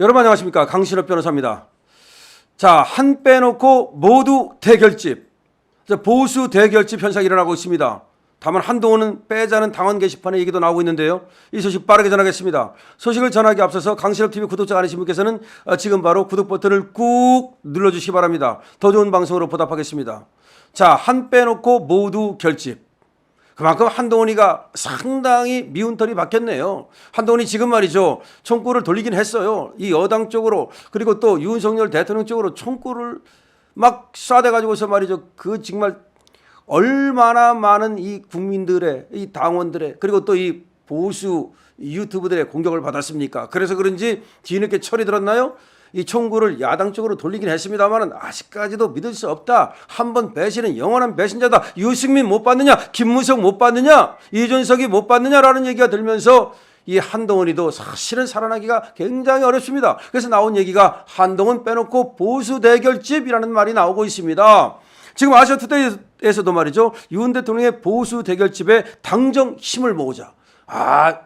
여러분 안녕하십니까 강신업 변호사입니다. 자, 한 빼놓고 모두 대결집. 자, 보수 대결집 현상이 일어나고 있습니다. 다만 한동훈은 빼자는 당원 게시판의 얘기도 나오고 있는데요. 이 소식 빠르게 전하겠습니다. 소식을 전하기 앞서서 강신업 TV 구독자 아니신 분께서는 어, 지금 바로 구독 버튼을 꾹 눌러주시기 바랍니다. 더 좋은 방송으로 보답하겠습니다. 자, 한 빼놓고 모두 결집. 그만큼 한동훈이가 상당히 미운 털이 박혔네요. 한동훈이 지금 말이죠. 총구를 돌리긴 했어요. 이 여당 쪽으로 그리고 또 윤석열 대통령 쪽으로 총구를 막 쏴대가지고서 말이죠. 그 정말 얼마나 많은 이 국민들의 이 당원들의 그리고 또 이 보수 유튜브들의 공격을 받았습니까? 그래서 그런지 뒤늦게 철이 들었나요? 이 총구를 야당 쪽으로 돌리긴 했습니다만은 아직까지도 믿을 수 없다. 한 번 배신은 영원한 배신자다. 유승민 못 받느냐? 김무성 못 받느냐? 이준석이 못 받느냐라는 얘기가 들면서 이 한동훈이도 사실은 살아나기가 굉장히 어렵습니다. 그래서 나온 얘기가 한동훈 빼놓고 보수 대결집이라는 말이 나오고 있습니다. 지금 아시아 투데이에서도 말이죠. 윤 대통령의 보수 대결집에 당정 힘을 모으자. 아,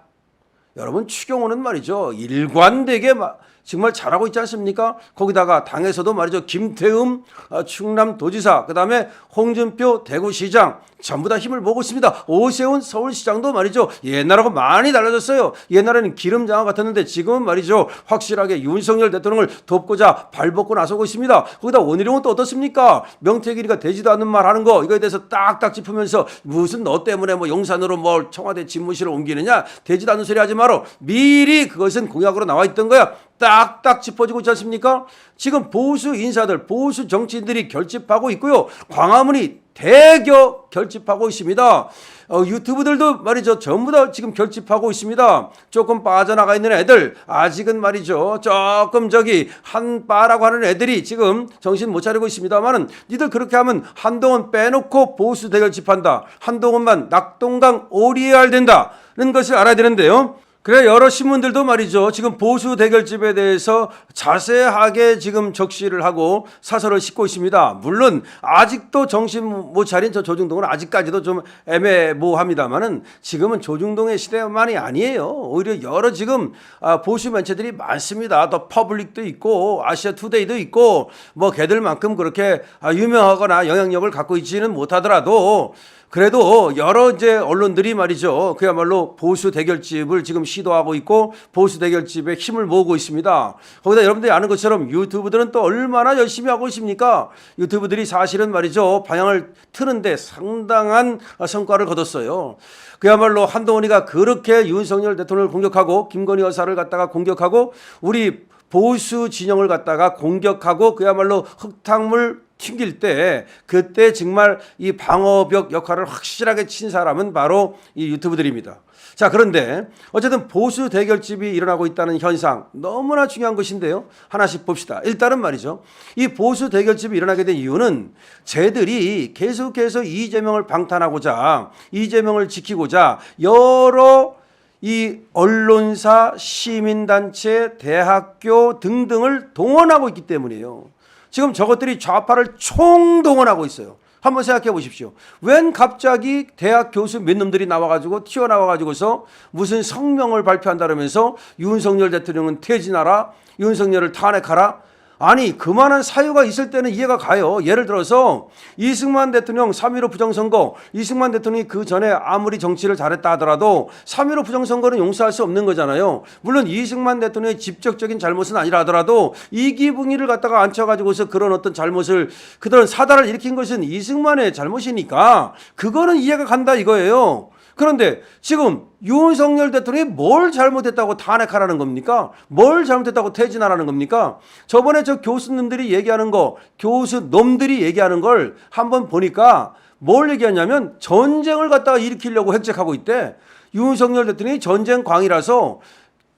여러분 추경호는 말이죠 일관되게 마- 정말 잘하고 있지 않습니까? 거기다가 당에서도 말이죠 김태흠 어, 충남 도지사 그다음에 홍준표 대구시장 전부 다 힘을 모으고 있습니다. 오세훈 서울시장도 말이죠 옛날하고 많이 달라졌어요. 옛날에는 기름 장화 같았는데 지금은 말이죠 확실하게 윤석열 대통령을 돕고자 발벗고 나서고 있습니다. 거기다 원희룡은 또 어떻습니까? 명태균이가 되지도 않는 말 하는 거 이거에 대해서 딱딱 짚으면서 무슨 너 때문에 뭐 용산으로 뭘 청와대 집무실을 옮기느냐 되지도 않는 소리 하지 마 라. 미리 그것은 공약으로 나와 있던 거야. 딱딱 짚어주고 있지 않습니까? 지금 보수 인사들, 보수 정치인들이 결집하고 있고요. 광화문이 대겨 결집하고 있습니다. 어, 유튜브들도 말이죠. 전부 다 지금 결집하고 있습니다. 조금 빠져나가 있는 애들, 아직은 말이죠. 조금 저기 한 빠라고 하는 애들이 지금 정신 못 차리고 있습니다만은 니들 그렇게 하면 한동훈 빼놓고 보수 대결집한다. 한동훈만 낙동강 오리알 된다는 것을 알아야 되는데요. 그래 여러 신문들도 말이죠. 지금 보수 대결집에 대해서 자세하게 지금 적시를 하고 사설을 싣고 있습니다. 물론 아직도 정신 못 차린 저 조중동은 아직까지도 좀 애매모호합니다만은 지금은 조중동의 시대만이 아니에요. 오히려 여러 지금 아, 보수 매체들이 많습니다. 더 퍼블릭도 있고 아시아 투데이도 있고 뭐 걔들만큼 그렇게 아, 유명하거나 영향력을 갖고 있지는 못하더라도 그래도 여러 이제 언론들이 말이죠. 그야말로 보수 대결집을 지금 시도하고 있고 보수 대결집에 힘을 모으고 있습니다. 거기다 여러분들이 아는 것처럼 유튜브들은 또 얼마나 열심히 하고 있습니까? 유튜브들이 사실은 말이죠. 방향을 트는데 상당한 성과를 거뒀어요. 그야말로 한동훈이가 그렇게 윤석열 대통령을 공격하고 김건희 여사를 갖다가 공격하고 우리 보수 진영을 갖다가 공격하고 그야말로 흙탕물 튕길 때 그때 정말 이 방어벽 역할을 확실하게 친 사람은 바로 이 유튜브들입니다. 자, 그런데 어쨌든 보수 대결집이 일어나고 있다는 현상 너무나 중요한 것인데요. 하나씩 봅시다. 일단은 말이죠. 이 보수 대결집이 일어나게 된 이유는 쟤들이 계속해서 이재명을 방탄하고자 이재명을 지키고자 여러 이 언론사, 시민단체, 대학교 등등을 동원하고 있기 때문이에요. 지금 저것들이 좌파를 총동원하고 있어요. 한번 생각해 보십시오. 웬 갑자기 대학 교수 몇 놈들이 나와가지고 튀어나와가지고서 무슨 성명을 발표한다면서 윤석열 대통령은 퇴진하라, 윤석열을 탄핵하라. 아니 그만한 사유가 있을 때는 이해가 가요. 예를 들어서 이승만 대통령 3.15 부정선거 이승만 대통령이 그 전에 아무리 정치를 잘했다 하더라도 3.15 부정선거는 용서할 수 없는 거잖아요. 물론 이승만 대통령의 직접적인 잘못은 아니라 하더라도 이기붕이를 갖다가 앉혀가지고서 그런 어떤 잘못을 그런 사달을 일으킨 것은 이승만의 잘못이니까 그거는 이해가 간다 이거예요. 그런데 지금 윤석열 대통령이 뭘 잘못했다고 탄핵하라는 겁니까? 뭘 잘못했다고 퇴진하라는 겁니까? 저번에 저 교수님들이 얘기하는 거, 교수놈들이 얘기하는 걸 한번 보니까 뭘 얘기하냐면 전쟁을 갖다가 일으키려고 획책하고 있대. 윤석열 대통령이 전쟁 광이라서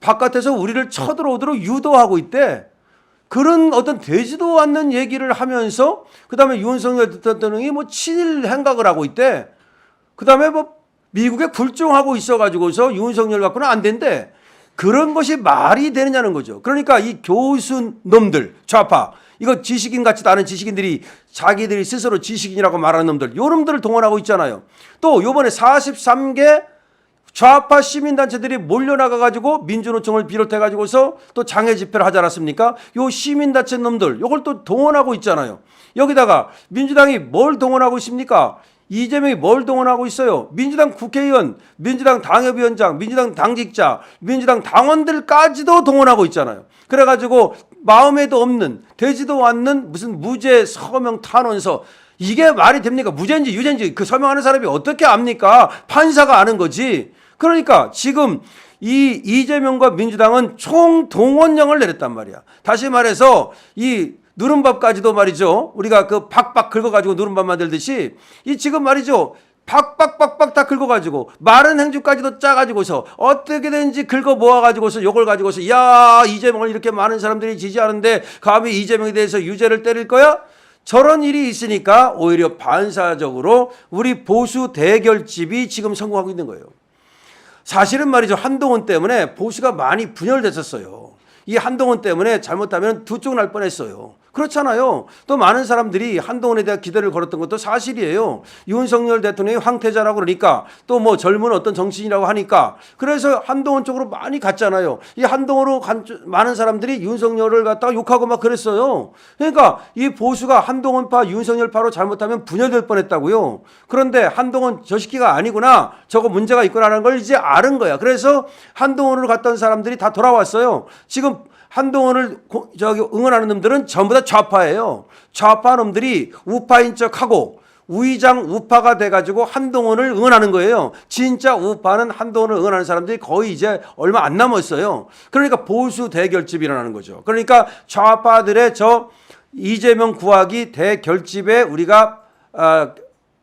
바깥에서 우리를 쳐들어오도록 유도하고 있대. 그런 어떤 되지도 않는 얘기를 하면서 그다음에 윤석열 대통령이 뭐 친일 행각을 하고 있대. 그다음에 뭐 미국에 굴종하고 있어가지고서 윤석열 갖고는 안 된대. 그런 것이 말이 되느냐는 거죠. 그러니까 이 교수 놈들 좌파 이거 지식인 같지도 않은 지식인들이 자기들이 스스로 지식인이라고 말하는 놈들 요 놈들을 동원하고 있잖아요. 또 요번에 43개 좌파 시민단체들이 몰려나가 가지고 민주노총을 비롯해 가지고서 또 장애 집회를 하지 않았습니까? 요 시민단체 놈들 요걸 또 동원하고 있잖아요. 여기다가 민주당이 뭘 동원하고 있습니까? 이재명이 뭘 동원하고 있어요? 민주당 국회의원, 민주당 당협위원장, 민주당 당직자, 민주당 당원들까지도 동원하고 있잖아요. 그래가지고 마음에도 없는 되지도 않는 무슨 무죄 서명 탄원서 이게 말이 됩니까? 무죄인지 유죄인지 그 서명하는 사람이 어떻게 압니까? 판사가 아는 거지. 그러니까 지금 이 이재명과 민주당은 총동원령을 내렸단 말이야. 다시 말해서 이 누른밥까지도 말이죠. 우리가 그 박박 긁어가지고 누른밥 만들듯이 이 지금 말이죠. 박박박박 다 긁어가지고 마른 행주까지도 짜가지고서 어떻게든지 긁어 모아가지고서 요걸 가지고서 야 이재명을 이렇게 많은 사람들이 지지하는데 감히 이재명에 대해서 유죄를 때릴 거야? 저런 일이 있으니까 오히려 반사적으로 우리 보수 대결집이 지금 성공하고 있는 거예요. 사실은 말이죠. 한동훈 때문에 보수가 많이 분열됐었어요. 이 한동훈 때문에 잘못하면 두 쪽 날 뻔했어요. 그렇잖아요. 또 많은 사람들이 한동훈에 대한 기대를 걸었던 것도 사실이에요. 윤석열 대통령이 황태자라고 그러니까 또 뭐 젊은 어떤 정치인이라고 하니까 그래서 한동훈 쪽으로 많이 갔잖아요. 이 한동훈으로 간 많은 사람들이 윤석열을 갖다가 욕하고 막 그랬어요. 그러니까 이 보수가 한동훈파, 윤석열파로 잘못하면 분열될 뻔했다고요. 그런데 한동훈 저 새끼가 아니구나. 저거 문제가 있구나라는 걸 이제 아는 거야. 그래서 한동훈으로 갔던 사람들이 다 돌아왔어요. 지금 한동훈을 고- 저기 응원하는 놈들은 전부 다 좌파예요. 좌파 놈들이 우파인 척하고 우의장 우파가 돼가지고 한동훈을 응원하는 거예요. 진짜 우파는 한동훈을 응원하는 사람들이 거의 이제 얼마 안 남았어요. 그러니까 보수 대결집이 일어나는 거죠. 그러니까 좌파들의 저 이재명 구하기 대결집에 우리가 아,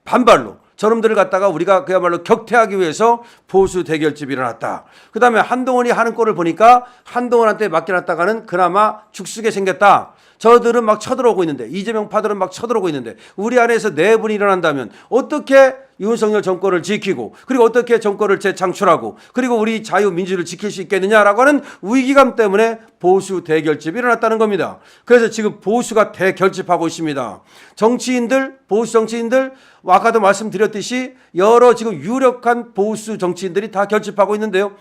반발로 저놈들을 갖다가 우리가 그야말로 격퇴하기 위해서 보수 대결집이 일어났다. 그 다음에 한동훈이 하는 꼴을 보니까 한동훈한테 맡겨놨다가는 그나마 죽쓰게 생겼다. 저들은 막 쳐들어오고 있는데 이재명 파들은 막 쳐들어오고 있는데 우리 안에서 내분이 일어난다면 어떻게 윤석열 정권을 지키고 그리고 어떻게 정권을 재창출하고 그리고 우리 자유민주를 지킬 수 있겠느냐라고 하는 위기감 때문에 보수 대결집이 일어났다는 겁니다. 그래서 지금 보수가 대결집하고 있습니다. 정치인들, 보수 정치인들, 아까도 말씀드렸듯이 여러 지금 유력한 보수 정치인들이 다 결집하고 있는데요.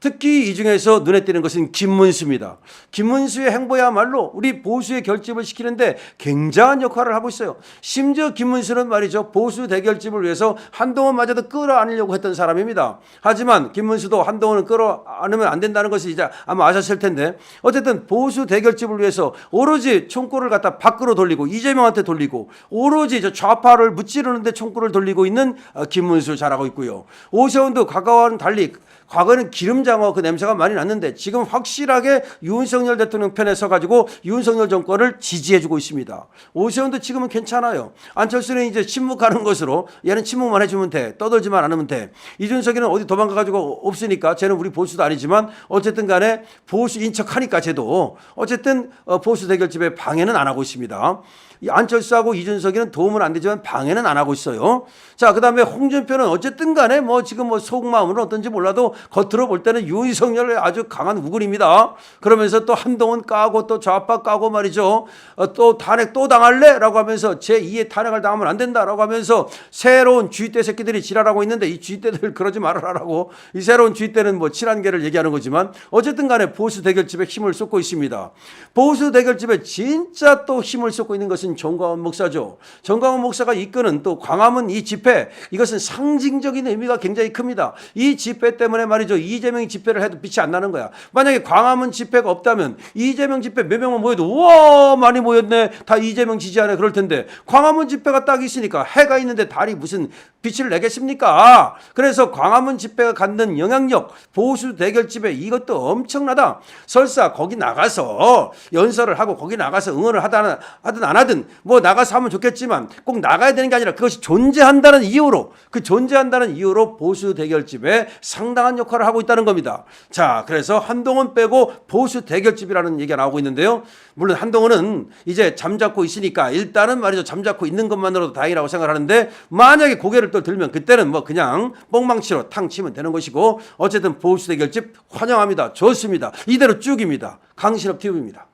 특히 이 중에서 눈에 띄는 것은 김문수입니다. 김문수의 행보야말로 우리 보수의 결집을 시키는데 굉장한 역할을 하고 있어요. 심지어 김문수는 말이죠. 보수 대결집을 위해서 한동훈마저도 끌어안으려고 했던 사람입니다. 하지만 김문수도 한동훈을 끌어안으면 안 된다는 것을 이제 아마 아셨을 텐데 어쨌든 보수 대결집을 위해서 오로지 총구를 갖다 밖으로 돌리고 이재명한테 돌리고 오로지 저 좌파를 무찌르는데 총구를 돌리고 있는 어, 김문수 잘하고 있고요. 오세훈도 과거와는 달리 과거에는 기름장어 그 냄새가 많이 났는데 지금 확실하게 윤석열 대통령 편에 서가지고 윤석열 정권을 지지해주고 있습니다. 오세훈도 지금은 괜찮아요. 안철수는 이제 침묵하는 것으로 얘는 침묵만 해주면 돼. 떠들지만 않으면 돼. 이준석이는 어디 도망가가지고 없으니까 쟤는 우리 보수도 아니지만 어쨌든 간에 보수인 척하니까 쟤도 어쨌든 어, 보수 대결집에 방해는 안 하고 있습니다. 이 안철수하고 이준석이는 도움은 안 되지만 방해는 안 하고 있어요. 자, 그 다음에 홍준표는 어쨌든 간에 뭐 지금 뭐 속마음은 어떤지 몰라도 겉으로 볼 때는 윤석열의 아주 강한 우군입니다. 그러면서 또 한동훈 까고 또 좌파 까고 말이죠. 어, 또 탄핵 또 당할래? 라고 하면서 제2의 탄핵을 당하면 안 된다라고 하면서 새로운 쥐떼 새끼들이 지랄하고 있는데 이 쥐떼들 그러지 말아라라고 이 새로운 쥐떼는 뭐 친한계를 얘기하는 거지만 어쨌든 간에 보수 대결집에 힘을 쏟고 있습니다. 보수 대결집에 진짜 또 힘을 쏟고 있는 것은 정광훈 목사죠. 정광훈 목사가 이끄는 또 광화문 이 집회 이것은 상징적인 의미가 굉장히 큽니다. 이 집회 때문에 말이죠. 이재명이 집회를 해도 빛이 안 나는 거야. 만약에 광화문 집회가 없다면 이재명 집회 몇 명만 모여도 우와 많이 모였네. 다 이재명 지지하네 그럴 텐데 광화문 집회가 딱 있으니까 해가 있는데 달이 무슨 빛을 내겠습니까? 그래서 광화문 집회가 갖는 영향력 보수 대결집에 이것도 엄청나다. 설사 거기 나가서 연설을 하고 거기 나가서 응원을 하든 하든 안 하든 뭐 나가서 하면 좋겠지만 꼭 나가야 되는 게 아니라 그것이 존재한다는 이유로 그 존재한다는 이유로 보수 대결 집에 상당한 역할을 하고 있다는 겁니다. 자, 그래서 한동훈 빼고 보수 대결집이라는 얘기가 나오고 있는데요. 물론 한동훈은 이제 잠잡고 있으니까 일단은 말이죠. 잠잡고 있는 것만으로도 다행이라고 생각하는데 만약에 고개를 또 들면 그때는 뭐 그냥 뻥망치로 탕 치면 되는 것이고 어쨌든 보수 대결집 환영합니다. 좋습니다. 이대로 쭉입니다. 강신업 TV입니다.